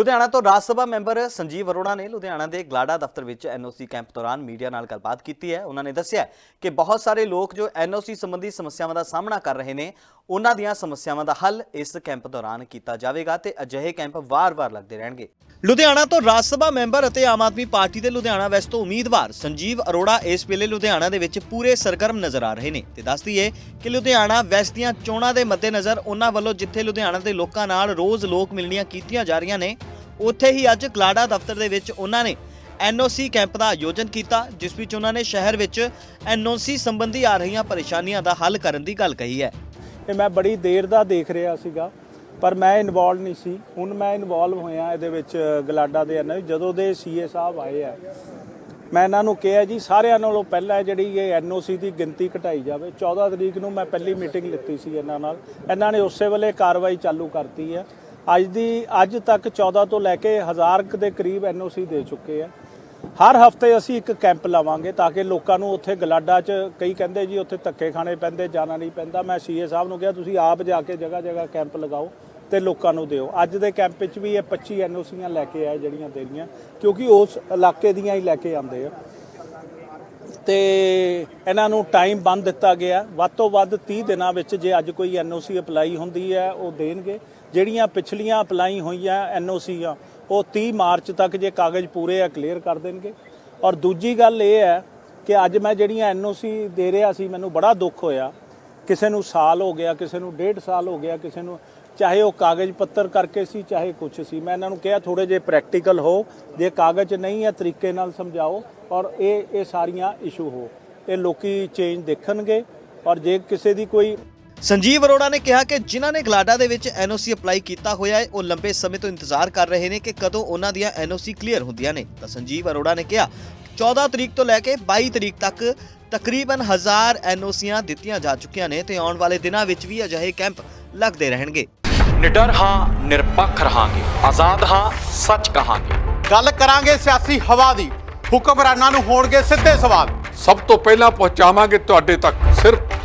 ਲੁਧਿਆਣਾ ਤੋਂ ਰਾਜ ਸਭਾ ਮੈਂਬਰ ਸੰਜੀਵ ਅਰੋੜਾ ਨੇ ਲੁਧਿਆਣਾ ਦੇ ਗਲਾਡਾ ਦਫ਼ਤਰ ਵਿੱਚ ਐਨਓਸੀ ਕੈਂਪ ਦੌਰਾਨ ਮੀਡੀਆ ਨਾਲ ਗੱਲਬਾਤ ਕੀਤੀ ਹੈ। ਉਹਨਾਂ ਨੇ ਦੱਸਿਆ ਕਿ ਬਹੁਤ ਸਾਰੇ ਲੋਕ ਜੋ ਐਨਓਸੀ ਸੰਬੰਧੀ ਸਮੱਸਿਆਵਾਂ ਦਾ ਸਾਹਮਣਾ ਕਰ ਰਹੇ ਨੇ, ਉਹਨਾਂ ਦੀਆਂ ਸਮੱਸਿਆਵਾਂ ਦਾ ਹੱਲ ਇਸ ਕੈਂਪ ਦੌਰਾਨ ਕੀਤਾ ਜਾਵੇਗਾ ਤੇ ਅਜਿਹੇ ਕੈਂਪ ਵਾਰ-ਵਾਰ ਲੱਗਦੇ ਰਹਿਣਗੇ। ਲੁਧਿਆਣਾ ਤੋਂ ਰਾਜ ਸਭਾ ਮੈਂਬਰ ਅਤੇ ਆਮ ਆਦਮੀ ਪਾਰਟੀ ਦੇ ਲੁਧਿਆਣਾ ਵੈਸਟ ਤੋਂ ਉਮੀਦਵਾਰ ਸੰਜੀਵ ਅਰੋੜਾ ਇਸ ਵੇਲੇ ਲੁਧਿਆਣਾ ਦੇ ਵਿੱਚ ਪੂਰੇ ਸਰਗਰਮ ਨਜ਼ਰ ਆ ਰਹੇ ਨੇ ਤੇ ਦੱਸ ਦਈਏ ਕਿ ਲੁਧਿਆਣਾ ਵੈਸਟ ਦੀਆਂ ਚੋਣਾਂ ਦੇ ਮੱਦੇਨਜ਼ਰ ਉਹਨਾਂ ਵੱਲੋਂ ਜਿੱਥੇ ਲੁਧਿਆਣਾ ਦੇ ਲੋਕਾਂ ਨਾਲ ਰੋਜ਼ ਲੋਕ ਮਿਲਣੀਆਂ ਕੀਤੀਆਂ ਜਾ ਰਹੀਆਂ ਨੇ ਉੱਥੇ ਹੀ ਅੱਜ ਗਲਾਡਾ ਦਫ਼ਤਰ ਦੇ ਵਿੱਚ ਉਹਨਾਂ ਨੇ ਐਨਓਸੀ ਕੈਂਪ ਦਾ ਆਯੋਜਨ ਕੀਤਾ, ਜਿਸ ਵਿੱਚ ਉਹਨਾਂ ਨੇ ਸ਼ਹਿਰ ਵਿੱਚ ਐਨਓਸੀ ਸੰਬੰਧੀ ਆ ਰਹੀਆਂ ਪਰੇਸ਼ਾਨੀਆਂ ਦਾ ਹੱਲ ਕਰਨ ਦੀ ਗੱਲ ਕਹੀ ਹੈ। ਇਹ ਮੈਂ ਬੜੀ ਦੇਰ ਦਾ ਦੇਖ ਰਿਹਾ ਸੀਗਾ, ਪਰ ਮੈਂ ਇਨਵੋਲਵ ਨਹੀਂ ਸੀ। ਹੁਣ ਮੈਂ ਇਨਵੋਲਵ ਹੋਇਆ ਇਹਦੇ ਵਿੱਚ ਗਲਾਡਾ ਦੇ ਅੰਦਰ ਜਦੋਂ ਦੇ ਸੀਏ ਸਾਹਿਬ ਆਏ ਆ। ਮੈਂ ਇਹਨਾਂ ਨੂੰ ਕਿਹਾ ਜੀ, ਸਾਰਿਆਂ ਨਾਲੋਂ ਪਹਿਲਾਂ ਜਿਹੜੀ ਇਹ ਐਨਓਸੀ ਦੀ ਗਿਣਤੀ ਘਟਾਈ ਜਾਵੇ। 14 ਤਰੀਕ ਨੂੰ ਮੈਂ ਪਹਿਲੀ ਮੀਟਿੰਗ ਲਿੱਤੀ ਸੀ ਇਹਨਾਂ ਨਾਲ। ਇਹਨਾਂ ਨੇ ਉਸੇ ਵੇਲੇ ਕਾਰਵਾਈ ਚਾਲੂ ਕਰਤੀ ਹੈ ਅੱਜ ਦੀ, ਅੱਜ ਤੱਕ 14 ਤੋਂ ਲੈ ਕੇ ਹਜ਼ਾਰ ਦੇ ਕਰੀਬ ਐਨਓਸੀ ਦੇ ਚੁੱਕੇ ਆ। ਹਰ ਹਫ਼ਤੇ ਅਸੀਂ ਇੱਕ ਕੈਂਪ ਲਾਵਾਂਗੇ ਤਾਂ ਕਿ ਲੋਕਾਂ ਨੂੰ ਉੱਥੇ ਗਲਾਡਾ 'ਚ ਕਈ ਕਹਿੰਦੇ ਜੀ ਉੱਥੇ ਧੱਕੇ ਖਾਣੇ ਪੈਂਦੇ, ਜਾਣਾ ਨਹੀਂ ਪੈਂਦਾ। ਮੈਂ ਸੀਏ ਸਾਹਿਬ ਨੂੰ ਕਿਹਾ, ਤੁਸੀਂ ਆਪ ਜਾ ਕੇ ਜਗ੍ਹਾ ਜਗ੍ਹਾ ਕੈਂਪ ਲਗਾਓ ਤੇ ਲੋਕਾਂ ਨੂੰ ਦਿਓ। ਅੱਜ ਦੇ ਕੈਂਪ ਵਿੱਚ ਵੀ ਇਹ 25 ਐਨਓਸੀਆਂ ਲੈ ਕੇ ਆਏ ਜਿਹੜੀਆਂ ਦੇਣੀਆਂ, ਕਿਉਂਕਿ ਉਸ ਇਲਾਕੇ ਦੀਆਂ ਹੀ ਲੈ ਕੇ ਆਉਂਦੇ ਆ। ਤੇ ਇਹਨਾਂ ਨੂੰ ਟਾਈਮ ਬੰਦ ਦਿੱਤਾ ਗਿਆ। ਵੱਧ ਤੋਂ ਵੱਧ 30 ਦਿਨਾਂ ਵਿੱਚ ਜੇ ਅੱਜ ਕੋਈ ਐਨਓਸੀ ਅਪਲਾਈ ਹੁੰਦੀ ਹੈ, ਉਹ ਦੇਣਗੇ। ਜਿਹੜੀਆਂ ਪਿਛਲੀਆਂ ਅਪਲਾਈ ਹੋਈਆਂ ਐਨਓਸੀ ਆ, ਉਹ 30 ਮਾਰਚ ਤੱਕ ਜੇ ਕਾਗਜ਼ ਪੂਰੇ ਆ ਕਲੀਅਰ ਕਰ ਦੇਣਗੇ। ਔਰ ਦੂਜੀ ਗੱਲ ਇਹ ਹੈ ਕਿ ਅੱਜ ਮੈਂ ਜਿਹੜੀਆਂ ਐਨਓਸੀ ਦੇ ਰਿਹਾ ਸੀ, ਮੈਨੂੰ ਬੜਾ ਦੁੱਖ ਹੋਇਆ। ਕਿਸੇ ਨੂੰ ਸਾਲ ਹੋ ਗਿਆ, ਕਿਸੇ ਨੂੰ ਡੇਢ ਸਾਲ ਹੋ ਗਿਆ, ਕਿਸੇ ਨੂੰ ਚਾਹੇ ਉਹ ਕਾਗਜ਼ ਪੱਤਰ ਕਰਕੇ ਸੀ, ਚਾਹੇ ਕੁਝ ਸੀ। ਮੈਂ ਇਹਨਾਂ ਨੂੰ ਕਿਹਾ ਥੋੜੇ ਜੇ ਪ੍ਰੈਕਟੀਕਲ ਹੋ, ਜੇ ਕਾਗਜ਼ ਨਹੀਂ ਹੈ ਤਰੀਕੇ ਨਾਲ ਸਮਝਾਓ। ਔਰ ਇਹ ਇਹ ਸਾਰੀਆਂ ਇਸ਼ੂ ਹੋ। ਇਹ ਲੋਕੀ ਚੇਂਜ ਦੇਖਣਗੇ। ਔਰ ਜੇ ਕਿਸੇ ਦੀ ਕੋਈ ਸੰਜੀਵ ਅਰੋੜਾ ਨੇ ਕਿਹਾ ਕਿ ਜਿਨ੍ਹਾਂ ਨੇ ਗਲਾਡਾ ਦੇ ਵਿੱਚ ਐਨਓਸੀ ਅਪਲਾਈ ਕੀਤਾ ਹੋਇਆ ਹੈ ਉਹ ਲੰਬੇ ਸਮੇਂ ਤੋਂ ਇੰਤਜ਼ਾਰ ਕਰ ਰਹੇ ਨੇ ਕਿ ਕਦੋਂ ਉਹਨਾਂ ਦੀਆਂ ਐਨਓਸੀ ਕਲੀਅਰ ਹੁੰਦੀਆਂ ਨੇ। ਤਾਂ ਸੰਜੀਵ ਅਰੋੜਾ ਨੇ ਕਿਹਾ 14 ਤਰੀਕ ਤੋਂ ਲੈ ਕੇ 22 ਤਰੀਕ ਤੱਕ ਤਕਰੀਬਨ 1000 ਐਨਓਸੀਆਂ ਦਿੱਤੀਆਂ ਜਾ ਚੁੱਕੀਆਂ ਨੇ ਤੇ ਆਉਣ ਵਾਲੇ ਦਿਨਾਂ ਵਿੱਚ ਵੀ ਅਜਿਹੇ ਕੈਂਪ ਲੱਗਦੇ ਰਹਿਣਗੇ। ਨਿਡਰ ਹਾਂ ਨਿਰਪੱਖ ਰਹਾਂਗੇ। ਆਜ਼ਾਦ ਹਾਂ ਸੱਚ ਕਹਾਂਗੇ। ਗੱਲ ਕਰਾਂਗੇ ਸਿਆਸੀ ਹਵਾ ਦੀ। ਹੁਕਮਰਾਨਾਂ ਨੂੰ ਹੋਣਗੇ ਸਿੱਧੇ ਸਵਾਲ। ਸਭ ਤੋਂ ਪਹਿਲਾਂ ਪਹੁੰਚਾਵਾਂਗੇ ਤੁਹਾਡੇ ਤੱਕ ਸਿਰਫ